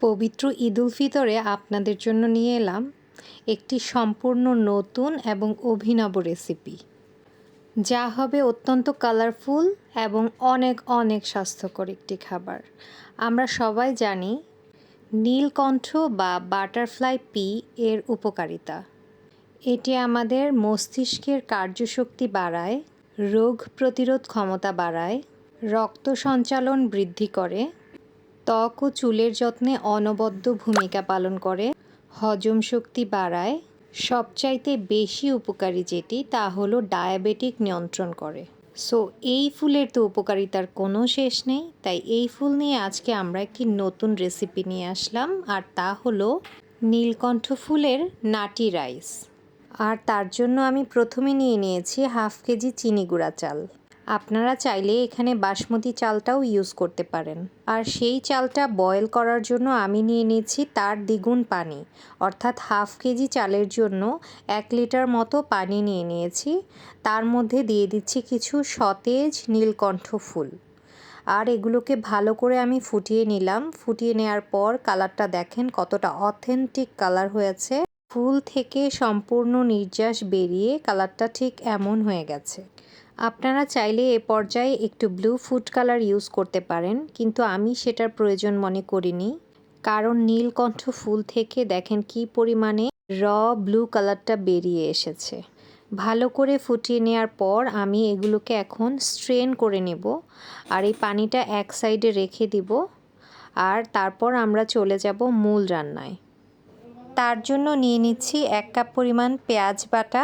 পবিত্র ঈদুল ফিতরে আপনাদের জন্য নিয়ে এলাম একটি সম্পূর্ণ নতুন এবং অভিনব রেসিপি। যা হবে অত্যন্ত কালারফুল এবং অনেক অনেক স্বাস্থ্যকর একটি খাবার। আমরা সবাই জানি, নীলকণ্ঠ বা বাটারফ্লাই পি এর উপকারিতা। এটি আমাদের মস্তিষ্কের কার্যশক্তি বাড়ায়, রোগ প্রতিরোধ ক্ষমতা বাড়ায়, রক্ত সঞ্চালন বৃদ্ধি করে ত্বক ও চুলের যত্নে অনবদ্য ভূমিকা পালন করে। হজম শক্তি বাড়ায়। সবচাইতে বেশি উপকারী যেটি তা হলো ডায়াবেটিক নিয়ন্ত্রণ করে। সো, এই ফুলের তো উপকারিতার কোনো শেষ নেই। তাই এই ফুল নিয়ে আজকে আমরা একটি নতুন রেসিপি নিয়ে আসলাম। আর তা হলো নীলকণ্ঠ ফুলের নাটি রাইস। আর তার জন্য আমি প্রথমে নিয়ে নিয়েছি হাফ কেজি চিনি গুঁড়া চাল। আপনারা চাইলে এখানে বাসমতি চালটাও ইউজ করতে পারেন। আর সেই চালটা বয়েল করার জন্য আমি নিয়ে নিয়েছি তার দ্বিগুণ পানি। অর্থাৎ হাফ কেজি চালের জন্য এক লিটার মতো পানি নিয়ে নিয়েছি। তার মধ্যে দিয়ে দিচ্ছি কিছু সতেজ নীলকণ্ঠ ফুল। আর এগুলোকে ভালো করে আমি ফুটিয়ে নিলাম। ফুটিয়ে নেওয়ার পর কালারটা দেখেন কতটা অথেন্টিক কালার হয়েছে। ফুল থেকে সম্পূর্ণ নির্যাস বেরিয়ে কালারটা ঠিক এমন হয়ে গেছে। আপনারা চাইলে এ পর্যায়ে একটু ব্লু ফুড কালার ইউজ করতে পারেন, কিন্তু আমি সেটার প্রয়োজন মনে করিনি। কারণ নীলকণ্ঠ ফুল থেকে দেখেন কি পরিমাণে র ব্লু কালারটা বেরিয়ে এসেছে। ভালো করে ফুটিয়ে নেওয়ার পর আমি এগুলোকে এখন স্ট্রেন করে নেব আর এই পানিটা এক সাইডে রেখে দিব আর তারপর আমরা চলে যাব মূল রান্নায়। তার জন্য নিয়ে নিচ্ছি এক কাপ পরিমাণ পেঁয়াজ বাটা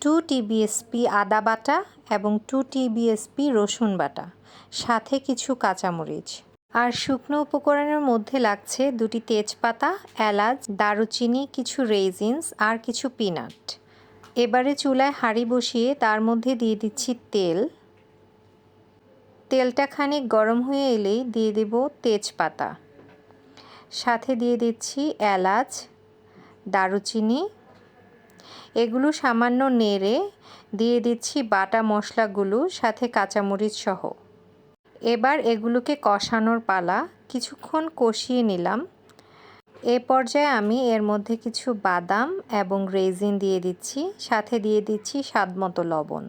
টু টিবিএসপি আদা বাটা এবং টু টিবিএসপি রসুন বাটা, সাথে কিছু কাঁচামরিচ। আর শুকনো উপকরণের মধ্যে লাগছে দুটি তেজপাতা, এলাচ, দারুচিনি, কিছু রেজিনস আর কিছু পিনাট। এবারে চুলায় হাঁড়ি বসিয়ে তার মধ্যে দিয়ে দিচ্ছি তেল। তেলটা খানিক গরম হয়ে এলেই দিয়ে দেব তেজপাতা। সাথে দিয়ে দিচ্ছি এলাচ, দারুচিনি এগুলো সামান্য নেড়ে দিয়ে দিচ্ছি বাটা মশলাগুলো, সাথে কাঁচামরিচ সহ। এবার এগুলোকে কষানোর পালা কিছুক্ষণ কষিয়ে নিলাম। এ পর্যায়ে আমি এর মধ্যে কিছু বাদাম এবং রেজিন দিয়ে দিচ্ছি, সাথে দিয়ে দিচ্ছি স্বাদমতো লবণ।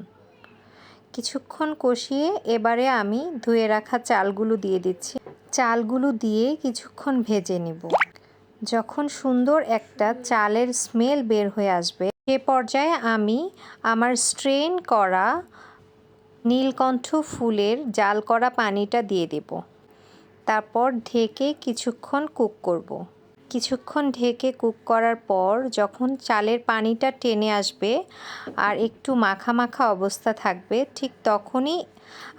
কিছুক্ষণ কষিয়ে এবারে আমি ধুয়ে রাখা চালগুলো দিয়ে দিচ্ছি। চালগুলো দিয়ে কিছুক্ষণ ভেজে নিব। যখন সুন্দর একটা চালের স্মেল বের হয়ে আসবে, সে পর্যায়ে আমি আমার স্ট্রেন করা নীলকণ্ঠ ফুলের জাল করা পানিটা দিয়ে দেব তারপর ঢেকে কিছুক্ষণ কুক করব। কিছুক্ষণ ঢেকে কুক করার পর যখন চালের পানিটা টেনে আসবে আর একটু মাখা মাখা অবস্থা থাকবে, ঠিক তখনই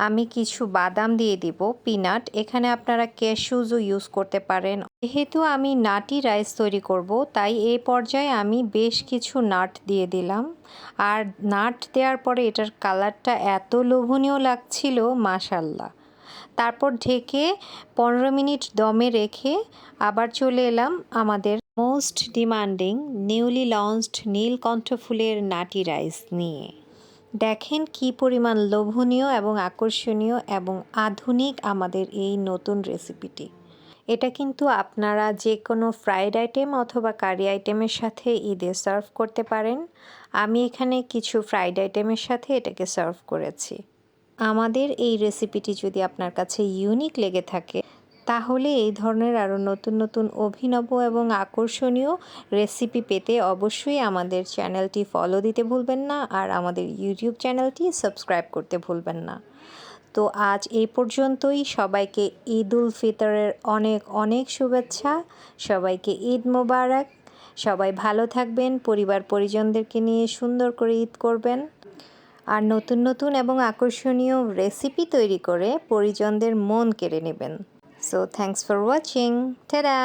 আমি কিছু বাদাম দিয়ে দিব, পিনাট। এখানে আপনারা ক্যাশুজও ইউজ করতে পারেন। যেহেতু আমি নাটি রাইস তৈরি করব, তাই এই পর্যায়ে আমি বেশ কিছু নাট দিয়ে দিলাম। আর নাট দেওয়ার পরে এটার কালারটা এত লোভনীয় লাগছিল, মাশাল্লাহ। তারপর ঢেকে পনেরো মিনিট দমে রেখে আবার চলে এলাম আমাদের most demanding newly launched Neelkanth ফুলের নাটি রাইস নিয়ে। দেখেন কি পরিমাণ লোভনীয় এবং আকর্ষণীয় এবং আধুনিক আমাদের এই নতুন রেসিপিটি এটা কিন্তু আপনারা যে কোনো ফ্রাইড আইটেম অথবা কারি আইটেমের সাথে ঈদে সার্ভ করতে পারেন। আমি এখানে কিছু ফ্রাইড আইটেমের সাথে এটাকে সার্ভ করেছি। আমাদের এই রেসিপিটি যদি আপনার কাছে ইউনিক লেগে থাকে, তাহলে এই ধরনের আরও নতুন নতুন অভিনব এবং আকর্ষণীয় রেসিপি পেতে অবশ্যই আমাদের চ্যানেলটি ফলো দিতে ভুলবেন না আর আমাদের ইউটিউব চ্যানেলটি সাবস্ক্রাইব করতে ভুলবেন না। তো আজ এই পর্যন্তই। সবাইকে ঈদ উল ফিতরের অনেক অনেক শুভেচ্ছা। সবাইকে ঈদ মোবারক। সবাই ভালো থাকবেন। পরিবার পরিজনদেরকে নিয়ে সুন্দর করে ঈদ করবেন। আর নতুন নতুন এবং আকর্ষণীয় রেসিপি তৈরি করে পরিজনদের মন কেড়ে নেবেন। সো থ্যাংকস ফর ওয়াচিং টেরা